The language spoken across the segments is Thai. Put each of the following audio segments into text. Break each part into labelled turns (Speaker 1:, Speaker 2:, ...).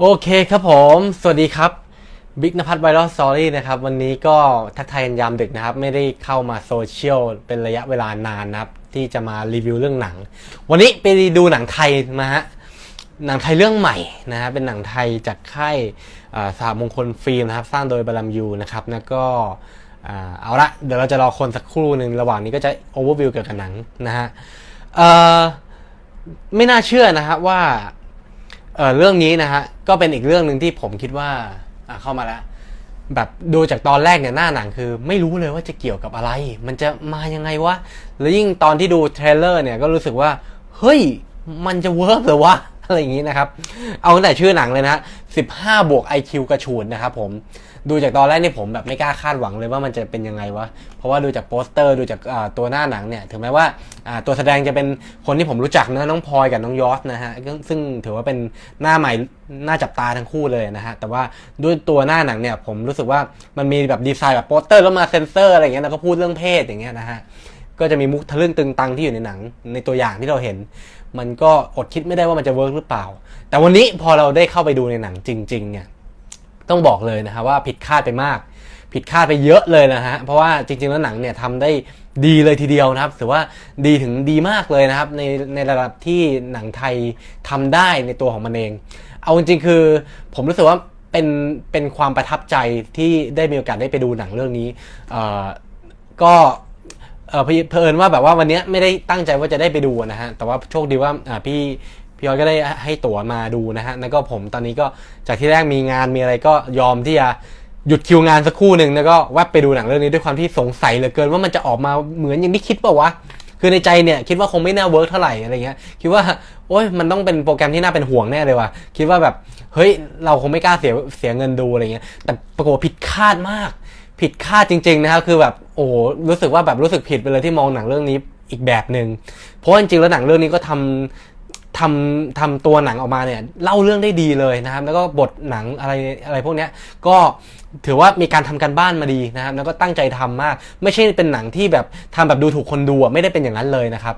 Speaker 1: โอเคครับผม สวัสดีครับบิ๊กนภัทรไวรัลสตอรี่นะครับ วันนี้ก็ทักทายกันยามดึกนะครับ ไม่ได้เข้ามาโซเชียลเป็นระยะเวลานานนะครับ ที่จะมารีวิวเรื่องหนัง วันนี้ไปดูหนังไทยมาฮะ หนังไทยเรื่องใหม่นะฮะ เป็นหนังไทยจากค่ายอ่ามงคลฟิล์มนะครับ สร้างโดยบารัมยูนะครับ แล้วก็เอาละ เดี๋ยวเราจะรอคนสักครู่หนึ่งระหว่างนี้ก็จะโอเวอร์วิวเกี่ยวกับหนังนะฮะไม่น่าเชื่อนะฮะว่าเเรื่องนี้นะฮะ ก็เป็นอีกเรื่องหนึ่งที่ผมคิดว่าอะเข้ามาแล้ว แบบดูจากตอนแรกเนี่ยหน้าหนังคือ ไม่รู้เลยว่าจะเกี่ยวกับอะไร มันจะมายังไงวะแล้วยิ่งตอนที่ดูเทรลเลอร์เนี่ยก็รู้สึกว่า เฮ้ย มันจะเวิร์กเหรอวะ อะไรอย่างนี้นะครับ เอาตั้งแต่ชื่อหนังเลยนะ15บวก IQ กระชูนนะครับผม ดูจากตอนแรกนี่ผมแบบไม่กล้าคาดหวังเลยว่ามันจะเป็นยังไงวะ เพราะว่าดูจากโปสเตอร์ดูจากตัวหน้าหนังเนี่ย ถึงแม้ว่าตัวแสดงจะเป็นคนที่ผมรู้จักนะน้องพลอยกับน้องยอสนะฮะซึ่งซึ่งถือว่าเป็นหน้าใหม่หน้าจับตาทั้งคู่เลยนะฮะ แต่ว่าด้วยตัวหน้าหนังเนี่ยผมรู้สึกว่ามันมีแบบดีไซน์แบบโปสเตอร์แล้วมาเซ็นเซอร์อะไรอย่างเงี้ยแล้วก็พูดเรื่องเพศอย่างเงี้ยนะฮะก็จะมีมุกทะลึ่งตึงตังที่อยู่ในหนังในตัวอย่างที่เราเห็น มันก็อดคิดไม่ได้ว่ามันจะเวิร์กหรือเปล่า แต่วันนี้พอเราได้เข้าไปดูในหนังจริง ๆ เนี่ยต้องบอกเลยนะฮะว่าผิดคาดไปมาก ผิดคาดไปเยอะเลยนะฮะเพราะว่าจริง ๆ แล้วหนังเนี่ยทำได้ดีเลยทีเดียวนะครับถือว่าดีถึงดีมากเลยนะครับ ในในระดับที่หนังไทยทำได้ในตัวของมันเอง เอาจริงๆคือ ผมรู้สึกว่าเป็นเป็นความประทับใจที่ได้มีโอกาสได้ไปดูหนังเรื่องนี้อ่อก็ เออเพลินว่าแบบว่าวันนี้ไม่ได้ตั้งใจว่าจะได้ไปดูนะฮะ แต่ว่าโชคดีว่าอ่าพี่พี่ออยก็ได้ให้ตั๋วมาดูนะฮะ แล้วก็ผมตอนนี้ก็จากที่แรกมีงานมีอะไรก็ยอมที่จะหยุดคิวงานสักครู่หนึ่งแล้วก็แวบไปดูหนังเรื่องนี้ด้วยความที่สงสัยเหลือเกินว่ามันจะออกมาเหมือนอย่างที่คิดเปล่าวะ คือในใจเนี่ยคิดว่าคงไม่น่าเวิร์กเท่าไหร่อะไรเงี้ย คิดว่าโอ้ยมันต้องเป็นโปรแกรมที่น่าเป็นห่วงแน่เลยว่ะ คิดว่าแบบเฮ้ยเราคงไม่กล้าเสียเสียเงินดูอะไรเงี้ย แต่ปรากฏผิดคาดมาก ผิดคาดจริง ๆ นะครับ คือแบบโอ้รู้สึกว่าแบบรู้สึกผิดไปเลยที่มองหนังเรื่องนี้อีกแบบหนึ่งเพราะจริงๆแล้วหนังเรื่องนี้ก็ทำทำทำตัวหนังออกมาเนี่ยเล่าเรื่องได้ดีเลยนะครับ แล้วก็บทหนังอะไรอะไรพวกนี้ก็ถือว่ามีการทำการบ้านมาดีนะครับ แล้วก็ตั้งใจทำมาก ไม่ใช่เป็นหนังที่แบบทำแบบดูถูกคนดูไม่ได้เป็นอย่างนั้นเลยนะครับ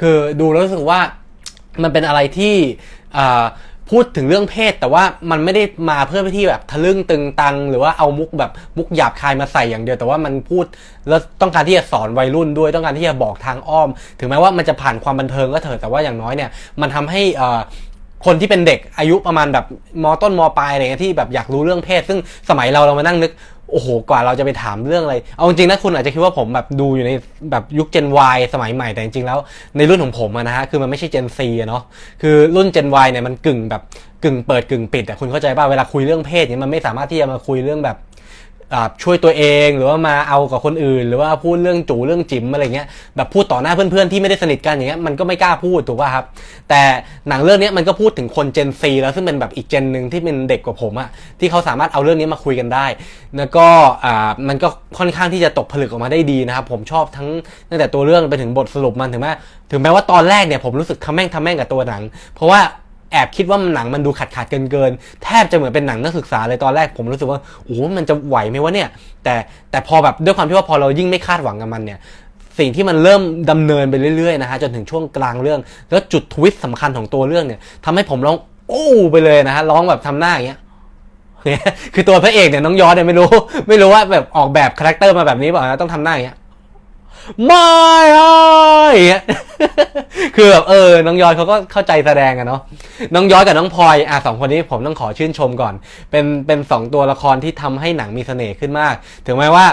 Speaker 1: คือดูแล้วรู้สึกว่ามันเป็นอะไรที่อ่า พูดถึงเรื่องเพศ แต่ว่ามันไม่ได้มาเพื่อที่แบบทะลึ่งตึงตัง หรือว่าเอามุกแบบมุกหยาบคายมาใส่อย่างเดียว แต่ว่ามันพูดแล้วต้องการที่จะสอนวัยรุ่นด้วยต้องการที่จะบอกทางอ้อม ถึงแม้ว่ามันจะผ่านความบันเทิงก็เถอะแต่ว่าอย่างน้อยเนี่ยมันทำให้อ่คนที่เป็นเด็กอายุประมาณแบบมต้นมปลายอะไรเงี้ยที่แบบอยากรู้เรื่องเพศ ซึ่งสมัยเราเรามานั่งนึก โอ้โหกว่าเราจะไปถามเรื่องอะไร เอาจริงนะคุณอาจจะคิดว่าผมแบบดูอยู่ในแบบยุค Gen Y สมัยใหม่แต่จริงๆแล้วในรุ่นของผมอะนะฮะคือมันไม่ใช่ Gen C อะเนาะคือรุ่น Gen Y เนี่ยมันกึ่งแบบกึ่งเปิดกึ่งปิดอะคุณเข้าใจป่ะเวลาคุยเรื่องเพศเนี่ยมันไม่สามารถที่จะมาคุยเรื่องแบบ ช่วยตัวเองหรือว่ามาเอากับคนอื่น หรือว่าพูดเรื่องจู่เรื่องจิ๋มอะไรเงี้ยแบบพูดต่อหน้าเพื่อนๆที่ไม่ได้สนิทกันอย่างเงี้ยมันก็ไม่กล้าพูดถูกป่ะครับ แต่หนังเรื่องนี้มันก็พูดถึงคนเจนซีแล้วซึ่งเป็นแบบอีกเจนหนึ่งที่เป็นเด็กกว่าผมอะที่เขาสามารถเอาเรื่องนี้มาคุยกันได้ แล้วก็อ่ามันก็ค่อนข้างที่จะตกผลึกออกมาได้ดีนะครับผมชอบทั้งตั้งแต่ตัวเรื่องไปถึงบทสรุปมันถึงแม้ถึงแม้ว่าตอนแรกเนี่ยผมรู้สึกทำแม่งทำแม่งกับตัวหนัง เพราะว่า แอบคิดว่าหนังมันดูขาดขาดเกินเกินแทบจะเหมือนเป็นหนังนักศึกษาเลยตอนแรกผมรู้สึกว่าโอ้มันจะไหวไหมวะเนี่ย แต่แต่พอแบบด้วยความที่ว่าพอเรายิ่งไม่คาดหวังกับมันเนี่ยสิ่งที่มันเริ่มดำเนินไปเรื่อยๆนะฮะจนถึงช่วงกลางเรื่อง แล้วจุดทวิสต์สำคัญของตัวเรื่องเนี่ยทำให้ผมร้องโอ้ไปเลยนะฮะร้องแบบทำหน้าอย่างเงี้ยเนี่ยคือตัวพระเอกเนี่ยน้องยอดเนี่ยไม่รู้ ไม่รู้ว่าแบบออกแบบคาแรคเตอร์มาแบบนี้เปล่านะต้องทำหน้าอย่างเงี้ย ไม่คือแบบเออ น้องย้อยเขาก็เข้าใจแสดงอะเนาะ น้องย้อยกับน้องพลอยอะสองคนนี้ผมต้องขอชื่นชมก่อน เป็นเป็นสองตัวละครที่ทำให้หนังมีเสน่ห์ขึ้นมาก ถึงแม้ว่า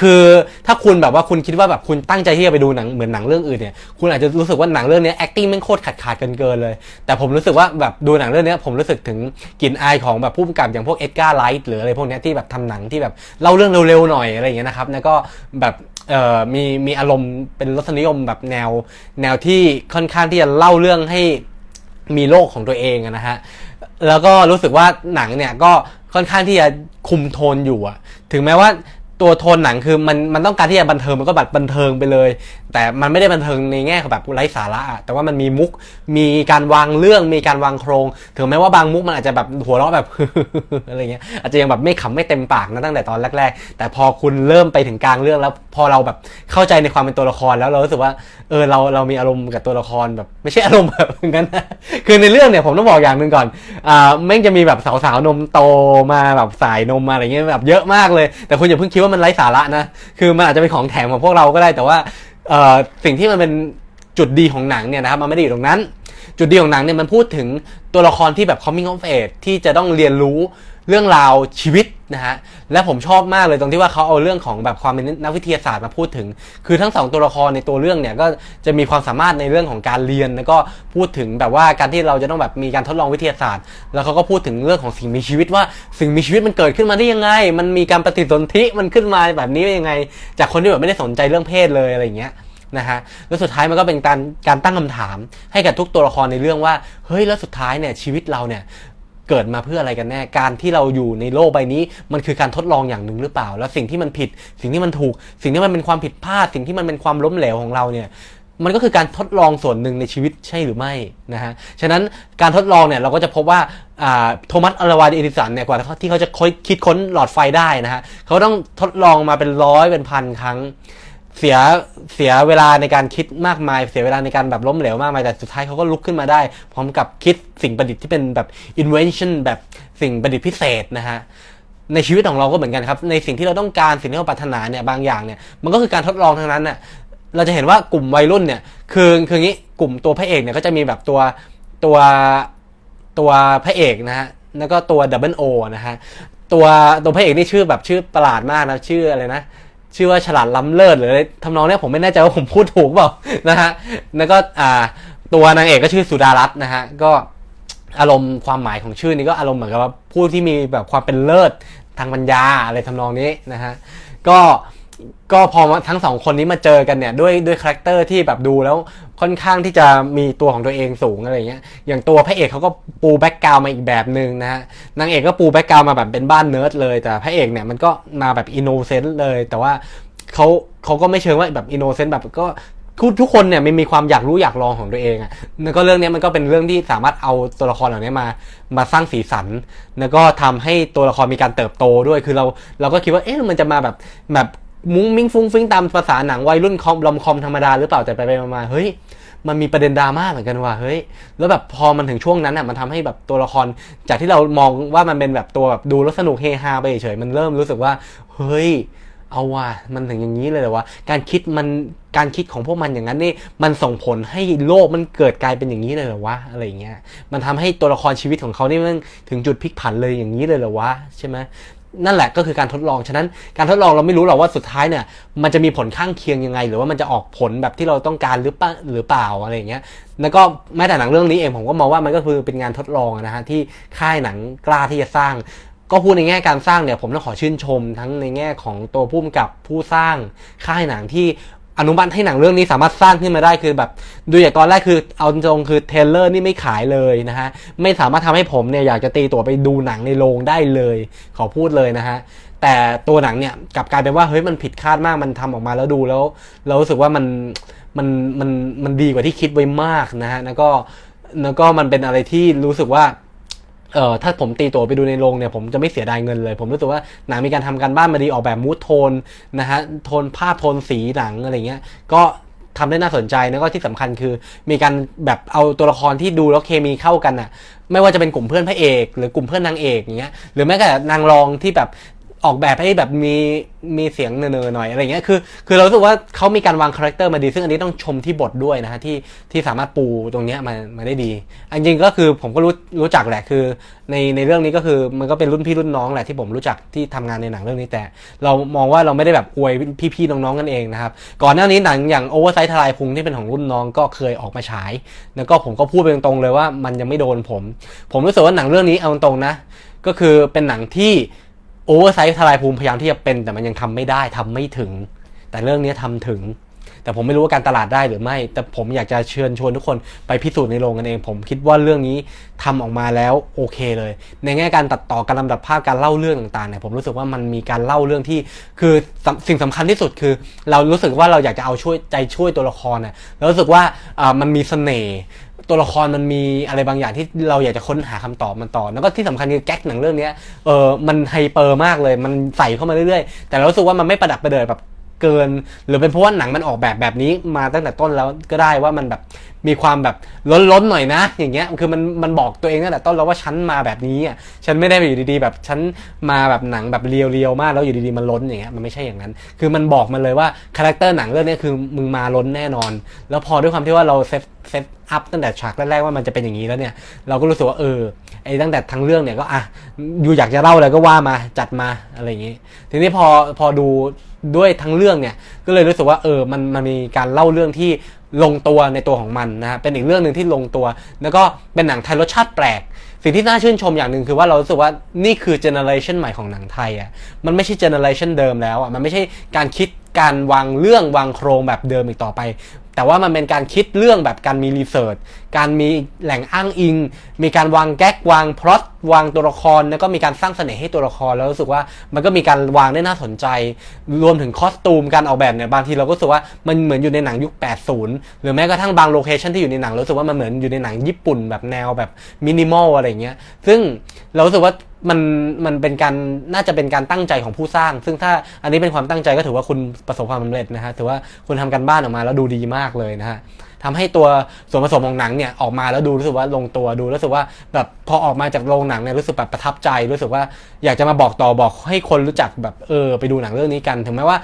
Speaker 1: คือถ้าคุณแบบว่าคุณคิดว่าแบบคุณตั้งใจที่จะไปดูหนังเหมือนหนังเรื่องอื่นเนี่ย คุณอาจจะรู้สึกว่าหนังเรื่องนี้ acting ม่งโคตรขาดขาดเกินเกินเลย แต่ผมรู้สึกว่าแบบดูหนังเรื่องนี้ผมรู้สึกถึงกลิ่นอายของแบบผู้กำกับอย่างพวกเอ็ดการ์ไลท์หรืออะไรพวกนี้ที่แบบทำหนังที่แบบเล่าเรื่องเร็วๆหน่อยอะไรอย่างเงี้ยนะครับ แล้วก็แบบเอ่อมีมีอารมณ์เป็นรสนิยมแบบแนว แนวที่ค่อนข้างที่จะเล่าเรื่องให้มีโลกของตัวเองนะฮะแล้วก็รู้สึกว่าหนังเนี่ยก็ค่อนข้างที่จะคุมโทนอยู่อะถึงแม้ว่าตัวโทนหนังคือมันมันต้องการที่จะบันเทิงมันก็บัดบันเทิงไปเลยแต่มันไม่ได้บันเทิงในแง่ของแบบไร้สาระอะแต่ว่ามันมีมุก มีการวางเรื่อง มีการวางโครง ถึงแม้ว่าบางมุกมันอาจจะแบบหัวเราะแบบ อะไรเงี้ย อาจจะยังแบบไม่ขำไม่เต็มปากนะตั้งแต่ตอนแรกๆ แต่พอคุณเริ่มไปถึงกลางเรื่องแล้ว พอเราแบบเข้าใจในความเป็นตัวละครแล้วเรารู้สึกว่า เออเราเรามีอารมณ์กับตัวละครแบบ ไม่ใช่อารมณ์แบบนั้นนะคือในเรื่องเนี่ยผมต้องบอกอย่างหนึ่งก่อน อ่าแม่งจะมีแบบสาวๆนมโตมาแบบสายนมมาอะไรเงี้ยแบบเยอะมากเลย แต่คุณอย่าเพิ่งคิดว่ามันไร้สาระนะ คือมันอาจจะเป็นของแถมของพวกเราก็ได้แต่ว่า สิ่งที่มันเป็นจุดดีของหนังเนี่ยนะครับมันไม่ได้อยู่ตรงนั้น จุดดีของหนังเนี่ยมันพูดถึงตัวละครที่แบบ coming of age ที่จะต้องเรียนรู้ เรื่องราวชีวิตนะฮะและผมชอบมากเลยตรงที่ว่าเขาเอาเรื่องของแบบความเป็นนักวิทยาศาสตร์มาพูดถึง คือทั้งสองตัวละครในตัวเรื่องเนี่ยก็จะมีความสามารถในเรื่องของการเรียน แล้วก็พูดถึงแบบว่าการที่เราจะต้องแบบมีการทดลองวิทยาศาสตร์ แล้วเขาก็พูดถึงเรื่องของสิ่งมีชีวิตว่าสิ่งมีชีวิตมันเกิดขึ้นมาได้ยังไง มันมีการปฏิสนธิมันขึ้นมาแบบนี้ได้ยังไง จากคนที่แบบไม่ได้สนใจเรื่องเพศเลยอะไรอย่างเงี้ยนะฮะแล้วสุดท้ายมันก็เป็นการการตั้งคำถามให้กับทุกตัวละครในเรื่องว่า เฮ้ยแล้วสุดท้ายเนี่ยชีวิตเราเนี่ย เกิดมาเพื่ออะไรกันแน่ การที่เราอยู่ในโลกใบนี้ มันคือการทดลองอย่างหนึ่งหรือเปล่า แล้วสิ่งที่มันผิด สิ่งที่มันถูก สิ่งที่มันเป็นความผิดพลาด สิ่งที่มันเป็นความล้มเหลวของเราเนี่ยมันก็คือการทดลองส่วนหนึ่งในชีวิตใช่หรือไม่นะฮะ ฉะนั้นการทดลองเนี่ยเราก็จะพบว่าโทมัสอัลวาดเอดิสันเนี่ยกว่าที่เขาจะคิดค้นหลอดไฟได้นะฮะเขาต้องทดลองมาเป็นร้อยเป็นพันครั้ง เสียเสียเวลาในการคิดมากมาย เสียเวลาในการแบบล้มเหลวมากมายแต่สุดท้ายเขาก็ลุกขึ้นมาได้ พร้อมกับคิดสิ่งประดิษฐ์ที่เป็นแบบ invention แบบสิ่งประดิษฐ์พิเศษนะฮะในชีวิตของเราก็เหมือนกันครับ ในสิ่งที่เราต้องการสิ่งที่เราปรารถนาเนี่ยบางอย่างเนี่ยมันก็คือการทดลองทั้งนั้นน่ะเราจะเห็นว่ากลุ่มวัยรุ่นเนี่ยคือคืองี้กลุ่มตัวพระเอกเนี่ยก็จะมีแบบตัวตัวตัวพระเอกนะฮะแล้วก็ตัวดับเบิลโอนะฮะตัวตัวพระเอกนี่ชื่อแบบชื่อประหลาดมากนะชื่ออะไรนะ ชื่อว่าฉลาดล้ำเลิศหรืออะไรทำนองเนี้ยผมไม่แน่ใจว่าผมพูดถูกเปล่านะฮะแล้วก็อ่าตัวนางเอกก็ชื่อสุดารัตน์นะฮะก็อารมณ์ความหมายของชื่อนี้ก็อารมณ์เหมือนกับว่าผู้ที่มีแบบความเป็นเลิศทางปัญญาอะไรทำนองนี้นะฮะก็ ก็พอทั้งสองคนนี้มาเจอกันเนี่ยด้วยด้วยคาแรคเตอร์ที่แบบดูแล้วค่อนข้างที่จะมีตัวของตัวเองสูงอะไรเงี้ยอย่างตัวพระเอกเขาก็ปูแบ็กกราวมาอีกแบบหนึ่งนะฮะนางเอกก็ปูแบ็กกราวมาแบบเป็นบ้านเนิร์ดเลย แต่พระเอกเนี่ยมันก็มาแบบอินโนเซนต์เลย แต่ว่าเขาเขาก็ไม่เชิงว่าแบบอินโนเซนต์แบบก็ทุกทุกคนเนี่ยมันมีความอยากรู้อยากลองของตัวเองอะ่ะแล้วก็เรื่องเนี้ยมันก็เป็นเรื่องที่สามารถเอาตัวละครเหล่านี้มา มาสร้างสีสัน แล้วก็ทำให้ตัวละครมีการเติบโตด้วย คือเราเราก็คิดว่า เอ๊ะมันจะมาแบบแบบ มุ้งมิ้งฟุ้งฟิ้งตามภาษาหนังวัยรุ่นคอมลอมคอมธรรมดาหรือเปล่าแต่ไปไปมาเฮ้ยมันมีประเด็นดราม่าเหมือนกันว่ะเฮ้ยแล้วแบบพอมันถึงช่วงนั้นอะมันทำให้แบบตัวละคร จากที่เรามองว่ามันเป็นแบบตัวแบบดูแล้วสนุกเฮฮาไปเฉยมันเริ่มรู้สึกว่า เฮ้ย เอาว่ะมันถึงอย่างนี้เลยเหรอวะการคิดมันการคิดของพวกมันอย่างนั้นนี่มันส่งผลให้โลกมันเกิดกลายเป็นอย่างนี้เลยเหรอวะอะไรเงี้ยมันทำให้ตัวละครชีวิตของเขานี่มันถึงจุดพลิกผันเลยอย่างนี้เลยเหรอวะใช่ไหม นั่นแหละก็คือการทดลอง ฉะนั้นการทดลองเราไม่รู้หรอกว่าสุดท้ายเนี่ยมันจะมีผลข้างเคียงยังไง หรือว่ามันจะออกผลแบบที่เราต้องการหรือเปล่าหรือเปล่าอะไรอย่างเงี้ยแล้วก็แม้แต่หนังเรื่องนี้เองผมก็มองว่ามันก็คือเป็นงานทดลองนะฮะที่ค่ายหนังกล้าที่จะสร้าง ก็พูดในแง่การสร้างเนี่ยผมต้องขอชื่นชมทั้งในแง่ของตัวผู้กำกับผู้สร้างค่ายหนังที่ อนุมัติให้หนังเรื่องนี้สามารถสร้างขึ้นมาได้คือแบบดูอย่างตอนแรกคือเอาตรงคือเทเลอร์นี่ไม่ขายเลยนะฮะไม่สามารถทำให้ผมเนี่ยอยากจะตีตั๋วไปดูหนังในโรงได้เลย ขอพูดเลยนะฮะแต่ตัวหนังเนี่ยกลับกลายเป็นว่าเฮ้ยมันผิดคาดมากมันทำออกมาแล้วดูแล้วเรารู้สึกว่ามันมันมันมันดีกว่าที่คิดไว้มากนะฮะแล้วก็แล้วก็มันเป็นอะไรที่รู้สึกว่า เออถ้าผมตีตัวไปดูในโรงเนี่ยผมจะไม่เสียดายเงินเลย ผมรู้สึกว่าหนังมีการทำการบ้านมาดีออกแบบมูทโทนนะฮะโทนภาพโทนสีหนังอะไรเงี้ยก็ทำได้น่าสนใจแล้วก็ที่สำคัญคือ มีการแบบเอาตัวละครที่ดูแล้วเคมีเข้ากันอะไม่ว่าจะเป็นกลุ่มเพื่อนพระเอก หรือกลุ่มเพื่อนนางเอกอย่างเงี้ยหรือแม้แต่นางรองที่แบบ ออกแบบให้แบบมีมีเสียงเนอๆหน่อยอะไรเงี้ยคือคือเรารู้สึกว่าเขามีการวางคาแรคเตอร์มาดี ซึ่งอันนี้ต้องชมที่บทด้วยนะฮะที่ที่สามารถปูตรงเนี้ยมามาได้ดี อันจริงก็คือผมก็รู้รู้จักแหละคือ ในในเรื่องนี้ก็คือมันก็เป็นรุ่นพี่รุ่นน้องแหละที่ผมรู้จักที่ทำงานในหนังเรื่องนี้แต่ เรามองว่าเราไม่ได้แบบอวยพี่ๆน้องๆกันเองนะครับก่อนหน้านี้หนังอย่างโอเวอร์ไซต์ทลายพุงที่เป็นของรุ่นน้องก็เคยออกมาฉาย แล้วก็ผมก็พูดไปตรงๆเลยว่ามันยังไม่โดนผม ผมรู้สึกว่าหนังเรื่องนี้เอาตรงนะก็คือเป็นหนังที่ โอเวอร์ไซต์ทลายภูมิพยายามที่จะเป็นแต่มันยังทำไม่ได้ทำไม่ถึง แต่เรื่องนี้ทำถึง แต่ผมไม่รู้ว่าการตลาดได้หรือไม่ แต่ผมอยากจะเชิญชวนทุกคนไปพิสูจน์ในโรงกันเอง ผมคิดว่าเรื่องนี้ทำออกมาแล้วโอเคเลย ในแง่การตัดต่อการลำดับภาพการเล่าเรื่องต่างๆเนี่ยผมรู้สึกว่ามันมีการเล่าเรื่องที่ คือสิ่งสำคัญที่สุดคือ เรารู้สึกว่าเราอยากจะเอาช่วยใจช่วยตัวละครน่ะแล้วรู้สึกว่าอ่ามันมีเสน่ห์ ตัวละครมันมีอะไรบางอย่างที่เราอยากจะค้นหาคำตอบมันต่อ แล้วก็ที่สำคัญคือแก๊กหนังเรื่องเนี้ยเออมันไฮเปอร์มากเลย มันใส่เข้ามาเรื่อยๆ แต่เรารู้สึกว่ามันไม่ประดับประเดิดแบบ เกิน หรือเป็นเพราะว่าหนังมันออกแบบแบบนี้มาตั้งแต่ต้นแล้วก็ได้ว่ามันแบบมีความแบบล้นๆหน่อยนะ อย่างเงี้ยคือมันมันบอกตัวเองตั้งแต่ต้นแล้วว่าฉันมาแบบนี้อะฉันไม่ได้อยู่ดีๆ แบบฉันมาแบบหนังแบบเรียวๆมากแล้วอยู่ดีๆมันล้นอย่างเงี้ยมันไม่ใช่อย่างนั้น คือมันบอกมันเลยว่าคาแรคเตอร์หนังเรื่องนี้คือมึงมาล้นแน่นอน แล้วพอด้วยความที่ว่าเราเซตเซตอัพตั้งแต่ฉากแรกๆว่ามันจะเป็นอย่างนี้แล้วเนี่ย เราก็รู้สึกว่าเออไอ้ตั้งแต่ทั้งเรื่องเนี่ยก็อะอยู่อยากจะเล่าอะไรก็ว่ามาจัดมาอะไรอย่างนี้ ทีนี้พอพอดู ด้วยทั้งเรื่องเนี่ยก็เลยรู้สึกว่าเออมันมันมีการเล่าเรื่องที่ลงตัวในตัวของมันนะฮะเป็นอีกเรื่องหนึ่งที่ลงตัว แล้วก็เป็นหนังไทยรสชาติแปลก สิ่งที่น่าชื่นชมอย่างหนึ่งคือว่าเรารู้สึกว่านี่คือเจเนอเรชันใหม่ของหนังไทยอะมันไม่ใช่เจเนอเรชันเดิมแล้วอะมันไม่ใช่การคิดการวางเรื่องวางโครงแบบเดิมอีกต่อไป แต่ว่ามันเป็นการคิดเรื่องแบบการมีรีเสิร์ชการมีแหล่งอ้างอิง มีการวางแก๊กวางพล็อตวางตัวละคร แล้วก็มีการสร้างเสน่ห์ให้ตัวละคร แล้วรู้สึกว่ามันก็มีการวางได้น่าสนใจ รวมถึงคอสตูมการออกแบบเนี่ยบางทีเราก็รู้สึกว่ามันเหมือนอยู่ในหนังยุค 80 หรือแม้กระทั่งบางโลเคชันที่อยู่ในหนังเรารู้สึกว่ามันเหมือนอยู่ในหนังญี่ปุ่นแบบแนวแบบมินิมอลอะไรเงี้ยซึ่งเรารู้สึกว่ามันมันเป็นการน่าจะเป็นการตั้งใจของผู้สร้าง ซึ่งถ้าอันนี้เป็นความตั้งใจก็ถือว่าคุณประสบความสำเร็จนะฮะถือว่าคุณทำการบ้านออกมาแล้วดูดีมากเลยนะฮะทำให้ตัวส่วนผสมของหนังเนี่ยออกมาแล้วดูรู้สึกว่าลงตัวดูรู้สึกว่าแบบพอออกมาจากโรงหนังเนี่ยรู้สึกแบบประทับใจ รู้สึกว่าอยากจะมาบอกต่อบอกให้คนรู้จักแบบเออไปดูหนังเรื่องนี้กัน ถึงแม้ว่า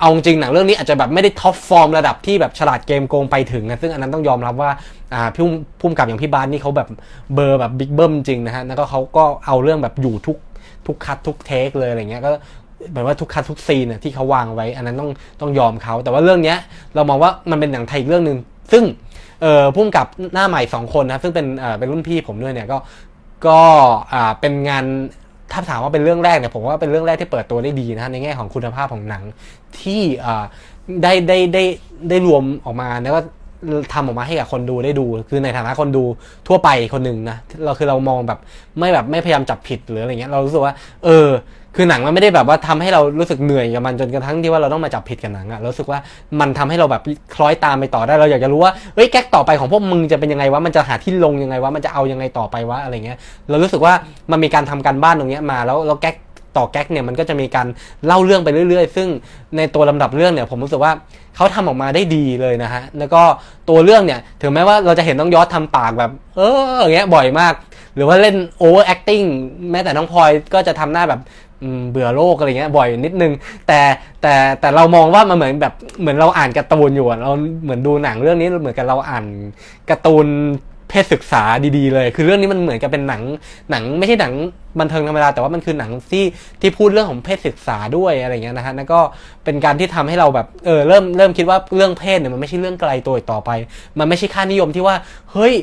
Speaker 1: เอาจริงหนังเรื่องนี้อาจจะแบบไม่ได้ท็อปฟอร์มระดับที่แบบฉลาดเกมโกงไปถึงนะซึ่งอันนั้นต้องยอมรับว่าอ่าพี่พุ่มกับอย่างพี่บาสนี่เขาแบบเบอร์แบบบิ๊กเบิ้มจริงนะฮะแล้วก็เขาก็เอาเรื่องแบบอยู่ทุกทุกคัดทุกเทคเลยอะไรเงี้ยก็เหมือนว่าทุกคัดทุกซีนน่ะที่เขาวางไว้ อันนั้นต้องต้องยอมเขาแต่ว่าเรื่องเนี้ยเรามองว่ามันเป็นหนังไทยอีกเรื่องหนึ่งซึ่งเอ่อพุ่มกับหน้าใหม่สองคนนะซึ่งเป็นเอ่อเป็นรุ่นพี่ผมด้วยเนี่ยก็ก็อ่าเป็นงาน ถ้าถามว่าเป็นเรื่องแรกเนี่ยผมว่าเป็นเรื่องแรกที่เปิดตัวได้ดีนะฮะในแง่ของคุณภาพของหนังที่ได้ได้ได้ได้รวมออกมาแล้วก็ทำออกมาให้กับคนดูได้ดู คือในฐานะคนดูทั่วไปคนหนึ่งนะเราคือเรามองแบบไม่แบบไม่พยายามจับผิดหรืออะไรเงี้ยเรารู้สึกว่า เออ คือหนังมันไม่ได้แบบว่าทำให้เรารู้สึกเหนื่อยกับมันจนกระทั่งที่ว่าเราต้องมาจับผิดกับหนังอะเรารู้สึกว่ามันทำให้เราแบบคล้อยตามไปต่อได้เราอยากจะรู้ว่าเอ้ยแก๊กต่อไปของพวกมึงจะเป็นยังไงวะมันจะหาที่ลงยังไงวะมันจะเอายังไงต่อไปวะอะไรเงี้ยเรารู้สึกว่ามันมีการทำการบ้านตรงเนี้ยมาแล้วแล้วแก๊กต่อแก๊กเนี่ยมันก็จะมีการเล่าเรื่องไปเรื่อย ๆ ซึ่งในตัวลำดับเรื่องเนี่ยผมรู้สึกว่าเขาทำออกมาได้ดีเลยนะฮะแล้วก็ตัวเรื่องเนี่ยถึงแม้ว่าเราจะเห็นน้องยอดทำปากแบบ เอออย่างเงี้ยบ่อยมาก หรือว่าเล่น over acting แม้แต่น้องพลอยก็จะทำหน้าแบบ เบื่อโลกอะไรเงี้ยบ่อยนิดนึง แต่แต่แต่เรามองว่ามันเหมือนแบบเหมือนเราอ่านการ์ตูนอยู่อะเราเหมือนดูหนังเรื่องนี้เหมือนกับเราอ่านการ์ตูนเพศศึกษาดีๆเลย คือเรื่องนี้มันเหมือนกับเป็นหนังหนังไม่ใช่หนัง บันเทิงธรรมดาแต่ว่ามันคือหนังที่ที่พูดเรื่องของเพศศึกษาด้วยอะไรเงี้ยนะฮะแล้วก็เป็นการที่ทำให้เราแบบเออเริ่มเริ่มคิดว่าเรื่องเพศเนี่ยมันไม่ใช่เรื่องไกลตัวต่อไป มันไม่ใช่ค่านิยมที่ว่าเฮ้ย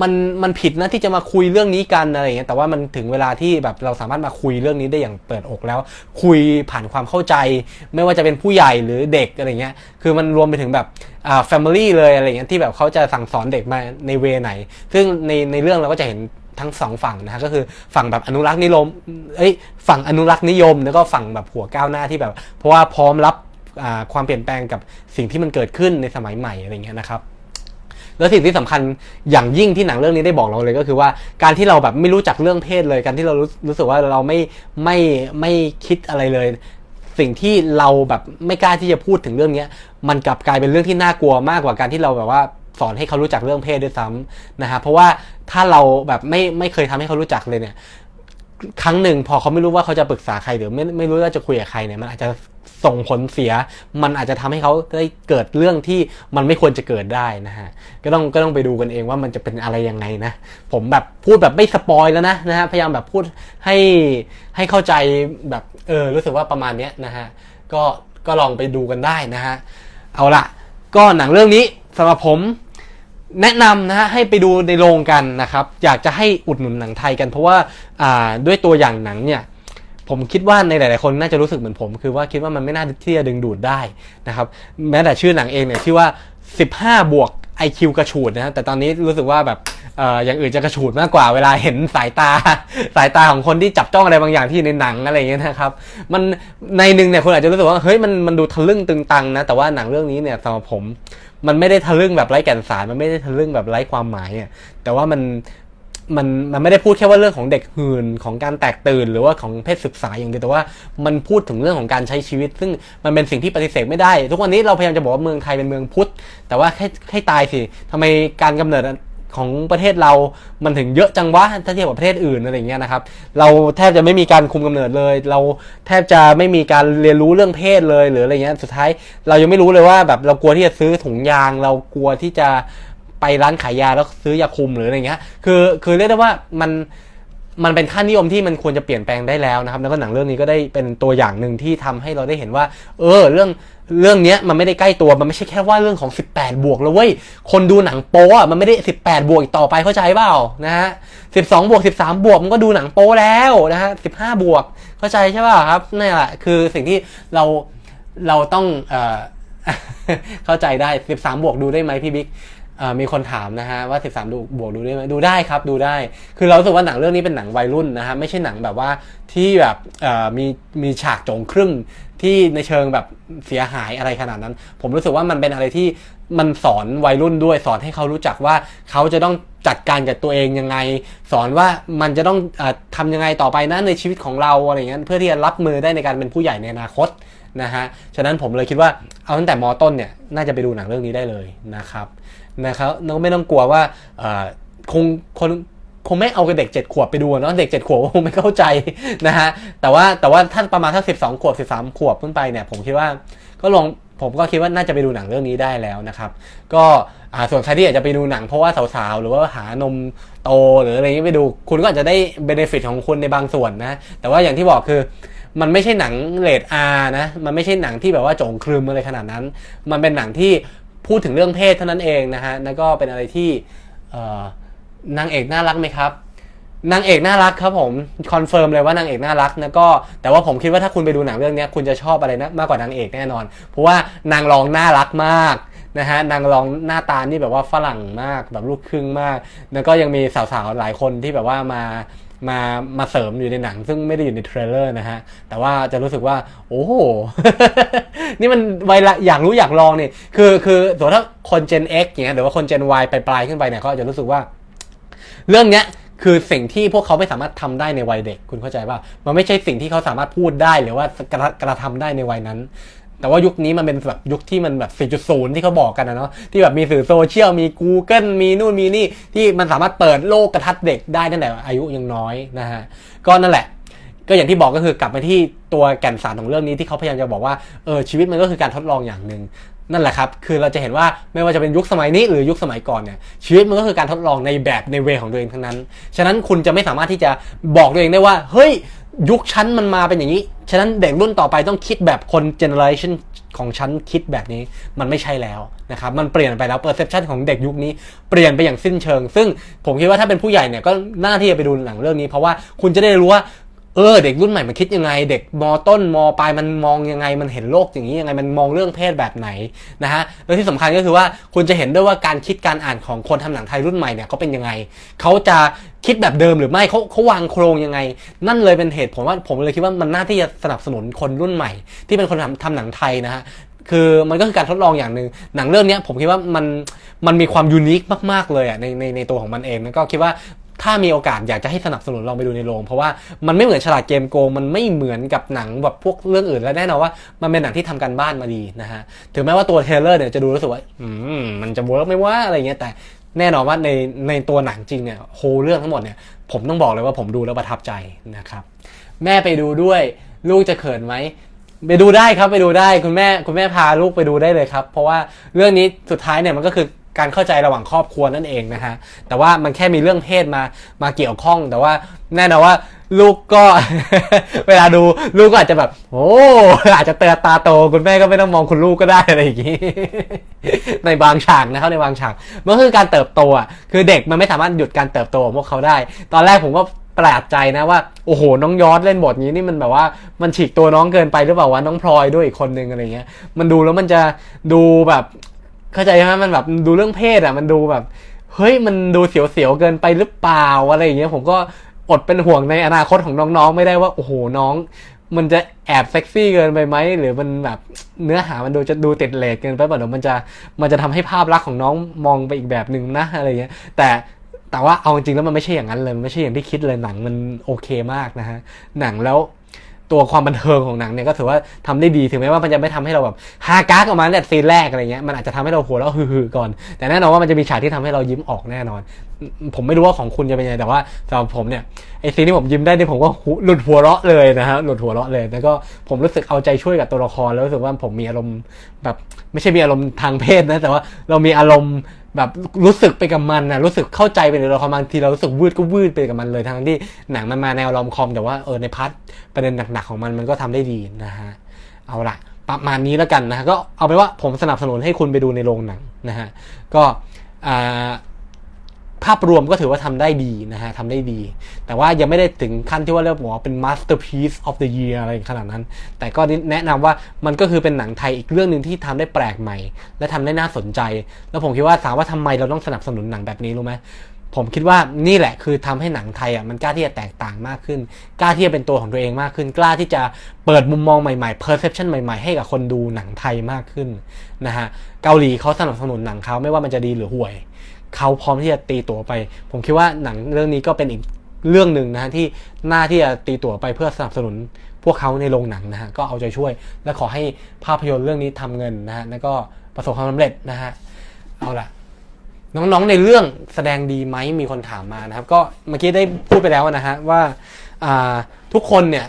Speaker 1: มันมันผิดนะที่จะมาคุยเรื่องนี้กันอะไรเงี้ยแต่ว่ามันถึงเวลาที่แบบเราสามารถมาคุยเรื่องนี้ได้อย่างเปิดอกแล้ว คุยผ่านความเข้าใจ ไม่ว่าจะเป็นผู้ใหญ่หรือเด็กอะไรเงี้ยคือมันรวมไปถึงแบบอ่า family เลยอะไรเงี้ยที่แบบเขาจะสั่งสอนเด็กมาในเวไหน ซึ่งในในเรื่องเราก็จะเห็น ทั้งสองฝั่งนะฮะก็คือฝั่งแบบอนุรักษ์นิยมเอ้ยฝั่งอนุรักษ์นิยม แล้วก็ฝั่งแบบหัวก้าวหน้าที่แบบ เพราะว่าพร้อมรับความเปลี่ยนแปลงกับสิ่งที่มันเกิดขึ้นในสมัยใหม่อะไรเงี้ยนะครับแล้วสิ่งที่สำคัญอย่างยิ่งที่หนังเรื่องนี้ได้บอกเราเลยก็คือว่าการที่เราแบบไม่รู้จักเรื่องเพศเลย การที่เรารู้รู้สึกว่าเราไม่ไม่ไม่คิดอะไรเลย สิ่งที่เราแบบไม่กล้าที่จะพูดถึงเรื่องเนี้ยมันกลับกลายเป็นเรื่องที่น่ากลัวมากกว่าการที่เราแบบว่า สอนให้เขารู้จักเรื่องเพศด้วยซ้ำนะฮะเพราะว่าถ้าเราแบบไม่ไม่เคยทำให้เขารู้จักเลยเนี่ยครั้งหนึ่งพอเขาไม่รู้ว่าเขาจะปรึกษาใครหรือไม่ไม่รู้ว่าจะคุยกับใครเนี่ยมันอาจจะส่งผลเสีย มันอาจจะทำให้เขาได้เกิดเรื่องที่มันไม่ควรจะเกิดได้นะฮะก็ต้องก็ต้องไปดูกันเองว่ามันจะเป็นอะไรยังไงนะ ผมแบบพูดแบบไม่สปอยแล้วนะนะฮะพยายามแบบพูดให้ให้เข้าใจแบบเออรู้สึกว่าประมาณเนี้ยนะฮะก็ก็ลองไปดูกันได้นะฮะเอาละก็หนังเรื่องนี้สำหรับผม แนะนำนะฮะให้ไปดูในโรงกันนะครับ อยากจะให้อุดหนุนหนังไทยกัน เพราะว่าอ่าด้วยตัวอย่างหนังเนี่ยผมคิดว่าในหลาย ๆ คนน่าจะรู้สึกเหมือนผม คือว่าคิดว่ามันไม่น่าที่จะดึงดูดได้นะครับ แม้แต่ชื่อหนังเองเนี่ยชื่อว่า 15 บวก ไอคิวกระฉูดนะแต่ตอนนี้รู้สึกว่าแบบอย่างอื่นจะกระฉูดมากกว่าเวลาเห็นสายตาสายตาของคนที่จับจ้องอะไรบางอย่างที่ในหนังอะไรอย่างเงี้ยนะครับมันในหนึ่งเนี่ยคนอาจจะรู้สึกว่าเฮ้ยมันมันดูทะลึ่งตึงตังนะแต่ว่าหนังเรื่องนี้เนี่ยสำหรับผม มันไม่ได้ทะลึ่งแบบไร้แก่นสารมันไม่ได้ทะลึ่งแบบไร้ความหมายอะแต่ว่ามัน มันมันไม่ได้พูดแค่ว่าเรื่องของเด็กหื่นของการแตกตื่น หรือว่าของเพศศึกษาอย่างเดียวแต่ว่ามันพูดถึงเรื่องของการใช้ชีวิต ซึ่งมันเป็นสิ่งที่ปฏิเสธไม่ได้ ทุกวันนี้เราพยายามจะบอกว่าเมืองไทยเป็นเมืองพุทธแต่ว่าให้ให้ตายสิทำไมการกำเนิดของประเทศเรา มันถึงเยอะจังวะถ้าเทียบกับประเทศอื่นอะไรเงี้ยนะครับ เราแทบจะไม่มีการคุมกำเนิดเลย เราแทบจะไม่มีการเรียนรู้เรื่องเพศเลยหรืออะไรเงี้ย สุดท้ายเรายังไม่รู้เลยว่าแบบเรากลัวที่จะซื้อถุงยาง เรากลัวที่จะ ไปร้านขายยาแล้วซื้อยาคุมหรืออะไรเงี้ยคือคือเรียกได้ว่ามันมันเป็นค่านิยมที่มันควรจะเปลี่ยนแปลงได้แล้วนะครับ แล้วก็หนังเรื่องนี้ก็ได้เป็นตัวอย่างหนึ่งที่ทำให้เราได้เห็นว่า เออ เรื่องเรื่องนี้มันไม่ได้ใกล้ตัวมันไม่ใช่แค่ว่าเรื่องของ 18 บวกแล้วเว้ยคนดูหนังโป๊อะมันไม่ได้ 18 บวกอีกต่อไปเข้าใจเปล่านะฮะ12บสบวก13บวกมันก็ดูหนังโป๊แล้วนะฮะ15บห้าบวกเข้าใจใช่ป่ะครับนี่แหละคือสิ่งที่เราเราต้องเอ่อเข้าใจได้ 13 บวกดูได้ไหมพี่บิ๊ก มีคนถามนะฮะว่า 13 ดูบวกดูได้ไหมดูได้ครับดูได้ คือเรารู้สึกว่าหนังเรื่องนี้เป็นหนังวัยรุ่นนะฮะไม่ใช่หนังแบบว่าที่แบบมีมีฉากโจงครึ่มที่ในเชิงแบบเสียหายอะไรขนาดนั้น ผมรู้สึกว่ามันเป็นอะไรที่มันสอนวัยรุ่นด้วย สอนให้เขารู้จักว่าเขาจะต้องจัดการกับตัวเองยังไง สอนว่ามันจะต้องออทำยังไงต่อไปนะในชีวิตของเราอะไรเงี้ยเพื่อที่จะรับมือได้ในการเป็นผู้ใหญ่ในอนาคตนะฮะฉะนั้นผมเลยคิดว่าเอาตั้งแต่มต้นเนี่ยน่าจะไปดูหนังเรื่องนี้ได้เลยนะครับ นะครับแล้วไม่ต้องกลัวว่าคงคนคงไม่เอากับเด็กเจ็ดขวบไปดูเนาะเด็กเจ็ดขวบคงไม่เข้าใจนะฮะแต่ว่าแต่ว่าถ้านประมาณถ้าสิบสองขวบสิบสามขวบขึ้นไปเนี่ยผมคิดว่าก็ลองผมก็คิดว่าน่าจะไปดูหนังเรื่องนี้ได้แล้วนะครับ ก็ส่วนใครที่อยากจะไปดูหนังเพราะว่าสาวๆ หรือว่าหานมโตหรืออะไรอย่างนี้ไปดู คุณก็อาจจะได้เบนฟิตของคุณในบางส่วนนะ แต่ว่าอย่างที่บอกคือ มันไม่ใช่หนังเรทอานะ มันไม่ใช่หนังที่แบบว่าโจงครึมอะไรขนาดนั้น มันเป็นหนังที่ พูดถึงเรื่องเพศเท่านั้นเองนะฮะแล้วก็เป็นอะไรที่นางเอกน่ารักไหมครับนางเอกน่ารักครับผมคอนเฟิร์มเลยว่านางเอกน่ารักแล้วก็แต่ว่าผมคิดว่าถ้าคุณไปดูหนังเรื่องนี้คุณจะชอบอะไรนะมากกว่านางเอกแน่นอน เพราะว่านางรองน่ารักมากนะฮะนางรองหน้าตานี่แบบว่าฝรั่งมากแบบลูกครึ่งมาก แล้วก็ยังมีสาวๆหลายคนที่แบบว่ามา มามาเสริมอยู่ในหนัง ซึ่งไม่ได้อยู่ในเทรลเลอร์นะฮะ แต่ว่าจะรู้สึกว่า โอ้โห นี่มันวัยละอยากรู้อยากลองนี่ คือคือสมมติถ้าคน Gen X อย่างเงี้ยหรือว่าคน Gen Y ไปปลายๆขึ้นไปเนี่ยเขาจะรู้สึกว่า เรื่องเนี้ยคือสิ่งที่พวกเขาไม่สามารถทำได้ในวัยเด็กคุณเข้าใจป่ะมันไม่ใช่สิ่งที่เขาสามารถพูดได้หรือว่ากระกระทำได้ในวัยนั้น แต่ว่ายุคนี้มันเป็นแบบยุคที่มันแบบ 4.0 ที่เขาบอกกันนะเนาะที่แบบมีสื่อโซเชียลมี Google มีนู่นมีนี่ ที่มันสามารถเปิดโลกกระทัดเด็กได้ตั้งแต่อายุยังน้อยนะฮะก็นั่นแหละ ก็อย่างที่บอกก็คือกลับมาที่ตัวแก่นสารของเรื่องนี้ที่เขาพยายามจะบอกว่าเออชีวิตมันก็คือการทดลองอย่างหนึ่งนั่นแหละครับ คือเราจะเห็นว่าไม่ว่าจะเป็นยุคสมัยนี้หรือยุคสมัยก่อนเนี่ย ชีวิตมันก็คือการทดลองในแบบในเวของตัวเองทั้งนั้น ฉะนั้นคุณจะไม่สามารถที่จะบอกตัวเองได้ว่า เฮ้ย ยุคชั้นมันมาเป็นอย่างนี้ ฉะนั้นเด็กรุ่นต่อไปต้องคิดแบบคนเจเนอเรชันของชั้นคิดแบบนี้มันไม่ใช่แล้วนะครับ มันเปลี่ยนไปแล้วเปอร์เซพชันของเด็กยุคนี้เปลี่ยนไปอย่างสิ้นเชิง ซึ่งผมคิดว่าถ้าเป็นผู้ใหญ่เนี่ยก็น่าที่จะไปดูหนังเรื่องนี้ เพราะว่าคุณจะได้รู้ว่า เออเด็กรุ่นใหม่มันคิดยังไง เด็กมต้นมปลายมันมองยังไง มันเห็นโลกอย่างนี้ยังไงมันมองเรื่องเพศแบบไหนนะฮะแล้วที่สำคัญก็คือว่าคุณจะเห็นด้วยว่าการคิดการอ่านของคนทำหนังไทยรุ่นใหม่เนี่ยเขาเป็นยังไงเขาจะคิดแบบเดิมหรือไม่เขาเขาวางโครงยังไง นั่นเลยเป็นเหตุผมว่าผมเลยคิดว่ามันน่าที่จะสนับสนุนคนรุ่นใหม่ ที่เป็นคนทำทำหนังไทยนะฮะคือมันก็คือการทดลองอย่างหนึ่งหนังเรื่องนี้ผมคิดว่ามันมันมีความยูนิคมาก ๆ เลยอะในในในตัวของมันเองแล้วก็คิดว่า ถ้ามีโอกาสอยากจะให้สนับสนุนลองไปดูในโรงเพราะว่ามันไม่เหมือนฉลาดเกมโกงมันไม่เหมือนกับหนังแบบพวกเรื่องอื่นและแน่นอนว่ามันเป็นหนังที่ทำการบ้านมาดีนะฮะถึงแม้ว่าตัวเทเลอร์เนี่ยจะดูรู้สึกว่าอืมมันจะเวิร์กไหมว่าอะไรเงี้ยแต่แน่นอนว่าในในตัวหนังจริงเนี่ยโฮเรื่องทั้งหมดเนี่ยผมต้องบอกเลยว่าผมดูแล้วประทับใจนะครับแม่ไปดูด้วยลูกจะเขินไหมไปดูได้ครับไปดูได้คุณแม่คุณแม่พาลูกไปดูได้เลยครับ เพราะว่าเรื่องนี้สุดท้ายเนี่ยมันก็คือ การเข้าใจระหว่างครอบครัวนั่นเองนะฮะแต่ว่ามันแค่มีเรื่องเพศมามาเกี่ยวข้อง แต่ว่าแน่นอนว่าลูกก็ เวลาดูลูกก็อาจจะแบบ โอ้อาจจะเตือตาโตคุณแม่ก็ไม่ต้องมองคุณลูกก็ได้อะไรอย่างงี้ ในบางฉากนะครับในบางฉากมันคือการเติบโตอะคือเด็กมันไม่สามารถหยุดการเติบโตของพวกเขาได้ ตอนแรกผมก็แปลกใจนะว่าโอ้โหน้องยอดเล่นบทนี้นี่มันแบบว่ามันฉีกตัวน้องเกินไปหรือเปล่าวะน้องพลอยด้วยอีกคนนึงอะไรเงี้ย มันดูแล้วมันจะดูแบบ เข้าใจไหมมันแบบดูเรื่องเพศอะ มันดูแบบ เฮ้ยมันดูเสียวๆเกินไปหรือเปล่าอะไรอย่างเงี้ยผมก็อดเป็นห่วงในอนาคตของน้องๆ ไม่ได้ว่าโอ้โหน้อง มันจะแอบเซ็กซี่เกินไปไหมหรือมันแบบเนื้อหามันดูจะดูติดเลทเกินไปเปล่าเดี๋ยวมันจะมันจะทำให้ภาพลักษณ์ของน้องมองไปอีกแบบหนึ่งนะอะไรเงี้ย แต่แต่ว่าเอาจริงแล้วมันไม่ใช่อย่างนั้นเลยมันไม่ใช่อย่างที่คิดเลยหนังมันโอเคมากนะฮะหนังแล้ว ตัวความบันเทิงของหนังเนี่ยก็ถือว่าทำได้ดีถึงแม้ว่ามันจะไม่ทำให้เราแบบฮากากออกมาแต่ซีนแรกอะไรเงี้ยมันอาจจะทำให้เราหัวเราะฮือๆก่อน แต่แน่นอนว่ามันจะมีฉากที่ทำให้เรายิ้มออกแน่นอน ผมไม่รู้ว่าของคุณจะเป็นยังไงแต่ว่าสำหรับผมเนี่ยไอซีนที่ผมยิ้มได้เนี่ยผมก็หลุดหัวเราะเลยนะฮะหลุดหัวเราะเลยแล้วก็ผมรู้สึกเอาใจช่วยกับตัวละครแล้วรู้สึกว่าผมมีอารมณ์แบบไม่ใช่มีอารมณ์ทางเพศนะแต่ว่าเรามีอารมณ์ แบบรู้สึกไปกับมันนะรู้สึกเข้าใจไปในตัวละครบางทีเรารู้สึกวืดก็วืดไปกับมันเลยทั้งที่หนังมันมาแนวรอมคอมแต่ว่าเออในพาร์ทประเด็นหนักๆของมันมันก็ทำได้ดีนะฮะเอาละประมาณนี้แล้วกันนะฮะก็เอาไปนว่าผมสนับสนุนให้คุณไปดูในโรงหนังนะฮะก็อ่า ภาพรวมก็ถือว่าทำได้ดีนะฮะทำได้ดี แต่ว่ายังไม่ได้ถึงขั้นที่ว่าเรียกว่าเป็น masterpiece of the year อะไรขนาดนั้น แต่ก็แนะนำว่ามันก็คือเป็นหนังไทยอีกเรื่องหนึ่งที่ทำได้แปลกใหม่ และทำได้น่าสนใจ แล้วผมคิดว่าถามว่าทำไมเราต้องสนับสนุนหนังแบบนี้รู้ไหมผมคิดว่านี่แหละคือทำให้หนังไทยอะมันกล้าที่จะแตกต่างมากขึ้น กล้าที่จะเป็นตัวของตัวเองมากขึ้น กล้าที่จะเปิดมุมมองใหม่ๆ perception ใหม่ๆ ให้กับคนดูหนังไทยมากขึ้นนะฮะเกาหลีเขาสนับสนุนหนังเขาไม่ว่ามันจะดีหรือห่วย เขาพร้อมที่จะตีตัวไป ผมคิดว่าหนังเรื่องนี้ก็เป็นอีกเรื่องหนึ่งนะฮะที่น่าที่จะตีตัวไปเพื่อสนับสนุนพวกเขาในโรงหนังนะฮะก็เอาใจช่วย และขอให้ภาพยนตร์เรื่องนี้ทำเงินนะฮะแล้วก็ประสบความสำเร็จนะฮะเอาล่ะน้องๆในเรื่องแสดงดีไหมมีคนถามมานะครับ ก็เมื่อกี้ได้พูดไปแล้วนะฮะว่าทุกคนเนี่ย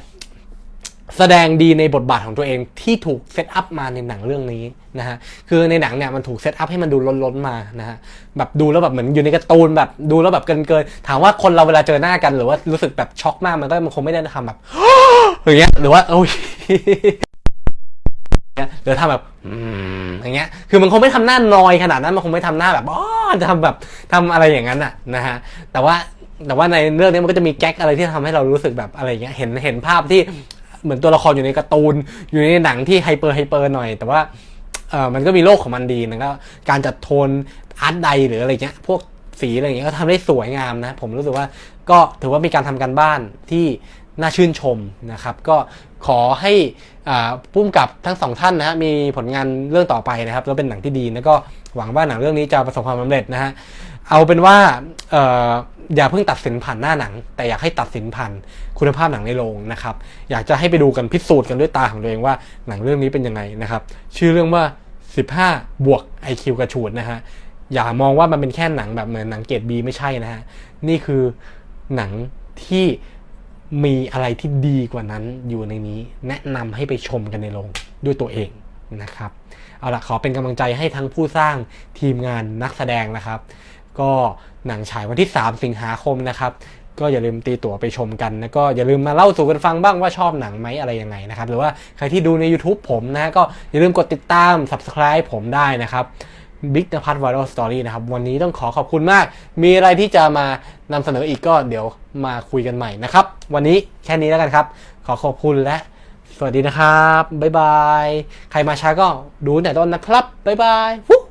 Speaker 1: แสดงดีในบทบาทของตัวเองที่ถูกเซตอัพมาในหนังเรื่องนี้นะฮะคือในหนังเนี่ยมันถูกเซตอัพให้มันดูล้นๆมานะฮะแบบดูแล้วแบบเหมือนอยู่ในการ์ตูนแบบดูแล้วแบบเกินๆถามว่าคนเราเวลาเจอหน้ากันหรือว่ารู้สึกแบบช็อกมากมันก็มันคงไม่ได้ทำแบบอย่างเงี้ยหรือว่าโอ้ยหรือทำแบบอย่างเงี้ย คือมันคงไม่ทำหน้านอยขนาดนั้น มันคงไม่ทำหน้าแบบอ๋อจะทำแบบทำอะไรอย่างนั้นอะนะฮะ แต่ว่าแต่ว่าในเรื่องนี้มันก็จะมีแก๊กอะไรที่ทำให้เรารู้สึกแบบอะไรเงี้ย เห็นเห็นภาพที่ เหมือนตัวละครอยู่ในการ์ตูน อยู่ในหนังที่ไฮเปอร์ไฮเปอร์หน่อย แต่ว่าเออมันก็มีโลกของมันดีนะก็การจัดโทนอาร์ตใดหรืออะไรเงี้ยพวกสีอะไรอย่างเงี้ยก็ทำได้สวยงามนะ ผมรู้สึกว่าก็ถือว่ามีการทำการบ้านที่น่าชื่นชมนะครับ ก็ขอให้อ่าพุ่มกับทั้งสองท่านนะฮะมีผลงานเรื่องต่อไปนะครับ แล้วเป็นหนังที่ดีแล้วก็หวังว่าหนังเรื่องนี้จะประสบความสำเร็จนะฮะ เอาเป็นว่าออย่าเพิ่งตัดสินผ่านหน้าหนัง แต่อยากให้ตัดสินผ่านคุณภาพหนังในโรงนะครับ อยากจะให้ไปดูกันพิสูจน์กันด้วยตาของตัวเองว่าหนังเรื่องนี้เป็นยังไงนะครับ ชื่อเรื่องว่า 15 บวก IQ กระฉูดนะฮะอย่ามองว่ามันเป็นแค่หนังแบบเหมือนหนังเกรดบีไม่ใช่นะฮะนี่คือหนังที่มีอะไรที่ดีกว่านั้นอยู่ในนี้ แนะนำให้ไปชมกันในโรงด้วยตัวเองนะครับ เอาละขอเป็นกำลังใจให้ทั้งผู้สร้างทีมงานนักแสดงนะครับ ก็หนังฉายวันที่ 3 สิงหาคมนะครับ ก็อย่าลืมตีตั๋วไปชมกันแล้วก็อย่าลืมมาเล่าสู่กันฟังบ้างว่าชอบหนังไหมอะไรยังไงนะครับ หรือว่าใครที่ดูใน YouTube ผมนะก็อย่าลืมกดติดตาม Subscribe ผมได้นะครับ Big นภัทร Viral Story นะครับ วันนี้ต้องขอขอบคุณมาก มีอะไรที่จะมานำเสนออีกก็เดี๋ยวมาคุยกันใหม่นะครับ วันนี้แค่นี้แล้วกันครับ ขอขอบคุณและ สวัสดีนะครับ บ๊ายบาย ใครมาช้าก็ดูแต่ต้นนะครับ บ๊ายบายวู้